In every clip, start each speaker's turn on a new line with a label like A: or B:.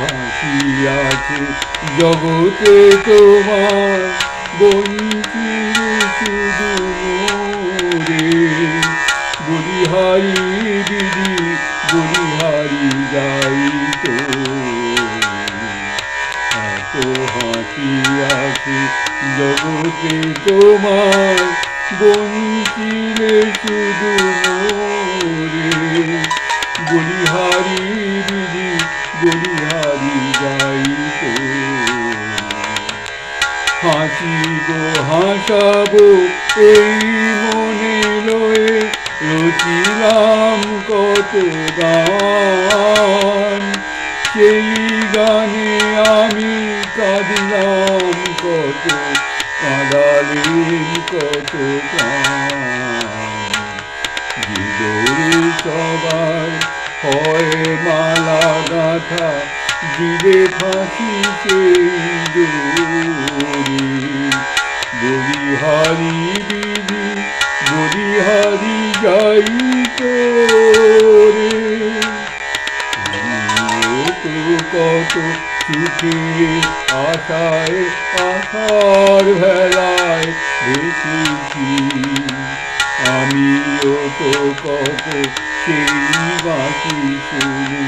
A: হাসি আছে জগতে তোমার বঞ্চিরে শুধু মোরে। বলিহারি দিদি, বলিহারি যাই তো। এত হাসি আছে জগতে তোমার বঞ্চিলে শুধু মোরে। বলিহারি দিদি বলিহারি যাই তো হাসিব হাসাবো এই মনে লয়ে রচিলাম কত গান সেই গানে আমি কাঁদিলাম কত কাঁদালেন কত গান সবার হয় মালা গাথা দিলে ফাঁসি সেই দৌড়ি বলিহারি দিদি বলিহারি যাই তো কত সুখে আশায়, আশার ভেলায় ভেসেছি আমিও তো কত সেই বাঁশি শুনে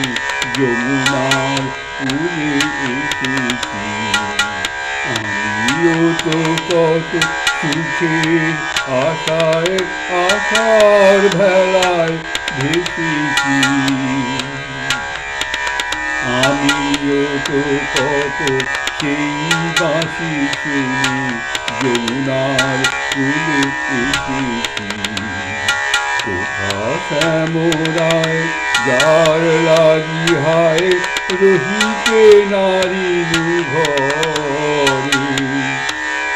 A: যমুনার পুরে এসেছি আমিও তো কত সুখের আশায় আশার ভেলায় ভেসেছি। আমিও তো কত সেই বাঁশি শুনি যমুনার কুলে এসেছি। শ্যামরায় যার লাগি হায়, রহিতে নারী ঘরে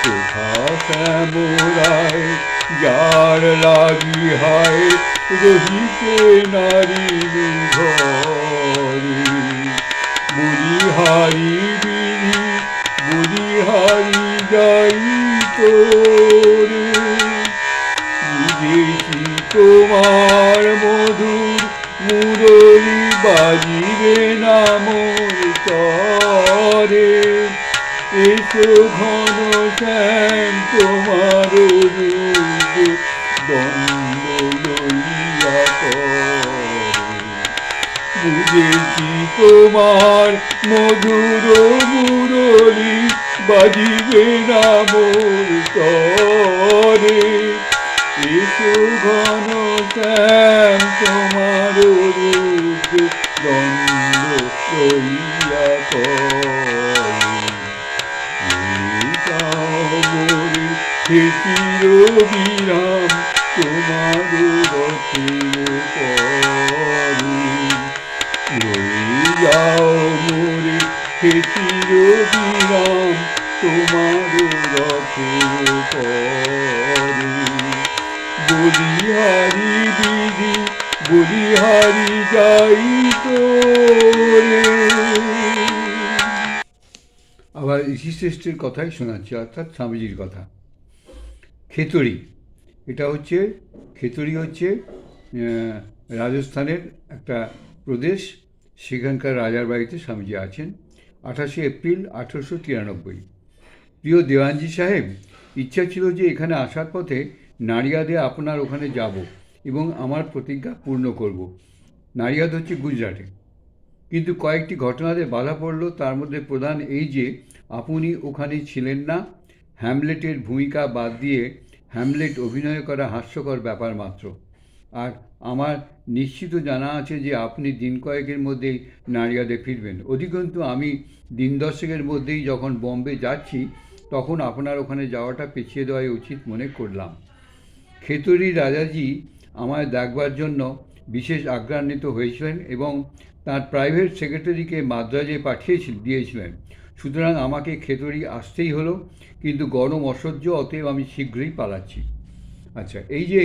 A: কোথা শ্যামরায় যার লাগি হায়, রহিতে নারী ঘরে বলিহারি বিধি বলিহারি যাই তোরে। বুঝেছি তোমার মধুর মুরলি বাজিবে না মোর তরে। এসো ঘন শ্যাম তোমার বুঝেছি তোমার মধুর মুরলি বাজিবে না মোর তরে। এসো ঘন শ্যাম তোমার দণ্ড লইয়া করে। হে বিরাম তোমার রথের রয়ে যাও মোরে চির বিরাম তোমার রথের পরে বলিহারি দিদি বলিহারি যাই তোরে। আবার ঋষিশ্রেষ্ঠের কথাই শোনাচ্ছি, অর্থাৎ স্বামীজির কথা। খেতড়ি, এটা হচ্ছে, খেতড়ি হচ্ছে রাজস্থানের একটা প্রদেশ, সেখানকার রাজার বাড়িতে স্বামীজি আছেন, আঠাশে এপ্রিল আঠেরোশো তিরানব্বই। প্রিয় দেওয়ানজি সাহেব, ইচ্ছা ছিল যে এখানে আসার পথে নারিয়াদে আপনার ওখানে যাব এবং আমার প্রতিজ্ঞা পূর্ণ করব। নারিয়াদ হচ্ছে গুজরাটে। কিন্তু কয়েকটি ঘটনাতে বাধা পড়ল, তার মধ্যে প্রধান এই যে, আপনি ওখানে ছিলেন না। হ্যামলেটের ভূমিকা বাদ দিয়ে হ্যামলেট অভিনয় করা হাস্যকর ব্যাপার মাত্র। আর আমার নিশ্চিত জানা আছে যে, আপনি দিন কয়েকের মধ্যেই নারিয়াদে ফিরবেন। অধিকন্তু আমি দিন দশেকের মধ্যেই যখন বম্বে যাচ্ছি, তখন আপনার ওখানে যাওয়াটা পেছিয়ে দেওয়াই উচিত মনে করলাম। খেতড়ি রাজাজি আমায় দেখবার জন্য বিশেষ আগ্রান্বিত হয়েছিলেন এবং তার প্রাইভেট সেক্রেটারিকে মাদ্রাজে পাঠিয়েছিল, দিয়েছিলেন। সুতরাং আমাকে খেতড়ি আসতেই হলো, কিন্তু গরম অসহ্য, অতএব আমি শীঘ্রই পালাচ্ছি। আচ্ছা এই যে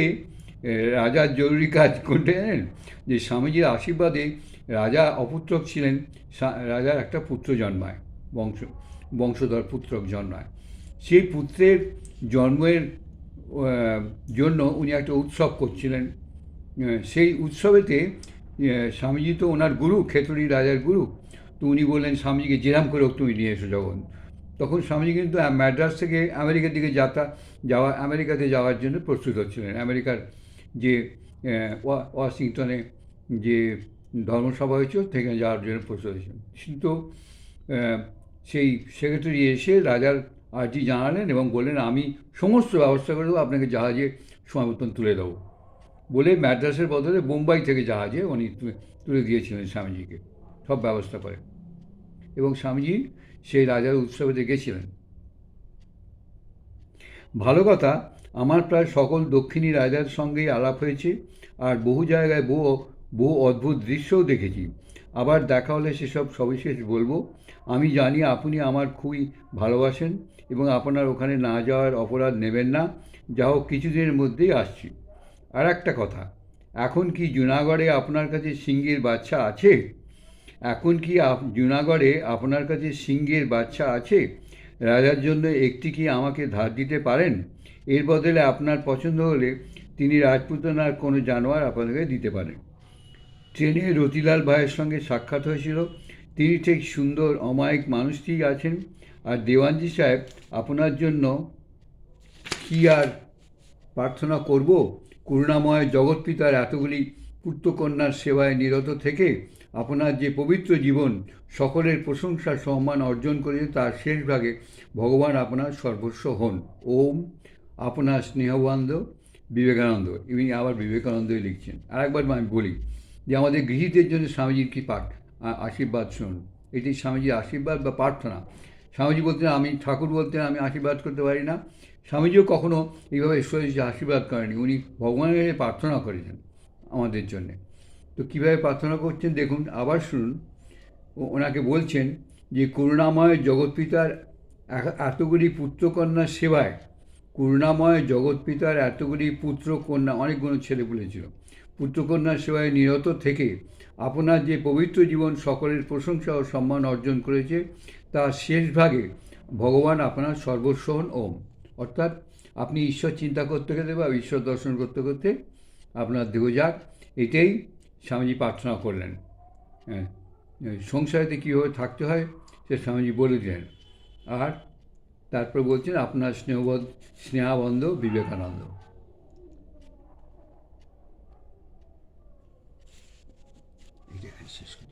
A: রাজার জরুরি কাজ কোনটা জানেন? যে স্বামীজির আশীর্বাদে রাজা অপুত্রক ছিলেন রাজার একটা পুত্র জন্মায়, বংশ, বংশধর পুত্রক জন্মায়। সেই পুত্রের জন্মের জন্য উনি একটা উৎসব করছিলেন। সেই উৎসবেতে স্বামীজি তো ওনার গুরু খেতুড়ি রাজার গুরু। তো উনি বললেন, স্বামীজিকে যেরাম করে হোক তুমি নিয়ে এসো যখন। তখন স্বামীজি কিন্তু ম্যাড্রাস থেকে আমেরিকার দিকে যাত্রা যাওয়া, আমেরিকাতে যাওয়ার জন্য প্রস্তুত হচ্ছিলেন। আমেরিকার যে ওয়া- ওয়াশিংটনে যে ধর্মসভা হয়েছিল, সেখানে যাওয়ার জন্য প্রস্তুত হয়েছিলেন। কিন্তু সেই সেক্রেটারি এসে রাজার আর্জি জানালেন এবং বললেন, আমি সমস্ত ব্যবস্থা করে দেবো, আপনাকে জাহাজে সময় মতন তুলে দেবো। বলে ম্যাড্রাসের বদলে বোম্বাই থেকে জাহাজে উনি তুলে- দিয়েছিলেন স্বামীজিকে। সব ব্যবস্থা করে। এবং স্বামীজি সেই রাজার উৎসবেতে গেছিলেন ভালো কথা, আমার প্রায় সকল দক্ষিণী রাজার সঙ্গেই আলাপ হয়েছে, আর বহু জায়গায় বহু বহু অদ্ভুত দৃশ্যও দেখেছি। আবার দেখা হলে সেসব সবিশেষ বলব। আমি জানি আপনি আমার খুবই ভালোবাসেন এবং আপনার ওখানে না যাওয়ার অপরাধ নেবেন না। যা হোক, কিছুদিনের মধ্যেই আসছি। আর একটা কথা, এখন কি জুনাগড়ে আপনার কাছে সিংহের বাচ্চা আছে? এখন কি জুনাগড়ে আপনার কাছে সিংহের বাচ্চা আছে? রাজার জন্য একটি কি আমাকে ধার দিতে পারেন? এর বদলে আপনার পছন্দ হলে তিনি রাজপুতনার কোনো জানোয়ার আপনাকে দিতে পারেন। ট্রেনে রতিলাল ভাইয়ের সঙ্গে সাক্ষাৎ হয়েছিল। তিনি ঠিক সুন্দর, অমায়িক মানুষটিই আছেন। আর দেওয়ানজি সাহেব, আপনার জন্য কি আর প্রার্থনা করব? করুণাময় জগৎপিতার এতগুলি পুত্রকন্যার সেবায় নিরত থেকে আপনার যে পবিত্র জীবন, সকলের প্রশংসা, সম্মান অর্জন করেছে তার শেষ ভাগে ভগবান আপনার সর্বস্ব হন। ওম আপনার স্নেহবান্ধব বিবেকানন্দ। ইনি আবার বিবেকানন্দই লিখছেন। আর একবার আমি বলি যে আমাদের গৃহীতের জন্য স্বামীজির কি পাঠ? আশীর্বাদ শুনুন। এটি স্বামীজির আশীর্বাদ বা প্রার্থনা। স্বামীজি বলতেন, আমি ঠাকুর বলতেন, আমি আশীর্বাদ করতে পারি না। স্বামীজিও কখনো এইভাবে ঈশ্বরের যে আশীর্বাদ করেনি উনি ভগবানের প্রার্থনা করেছেন আমাদের জন্যে। তো কীভাবে প্রার্থনা করছেন? দেখুন, আবার শুনুন। ওনাকে বলছেন যে, করুণাময় জগৎপিতার এতগুলি পুত্রকন্যার সেবায়, করুণাময় জগৎপিতার এতগুলি পুত্র কন্যা অনেকগুলো ছেলে বলেছিল। পুত্রকন্যার সেবায় নিরত থেকে আপনার যে পবিত্র জীবন সকলের প্রশংসা ও সম্মান অর্জন করেছে, তার শেষ ভাগে ভগবান আপনার সর্বস্বহন ওম। অর্থাৎ আপনি ঈশ্বর চিন্তা করতে করতে বা ঈশ্বর দর্শন করতে করতে আপনার দেহ যাক, এটাই স্বামীজি প্রার্থনা করলেন। হ্যাঁ সংসারেতে কীভাবে থাকতে হয়, সে স্বামীজি বলে দিলেন। আর তারপর বলছেন, আপনার স্নেহবধ স্নেহাবন্ধ বিবেকানন্দ এটা এখানে শেষ করি।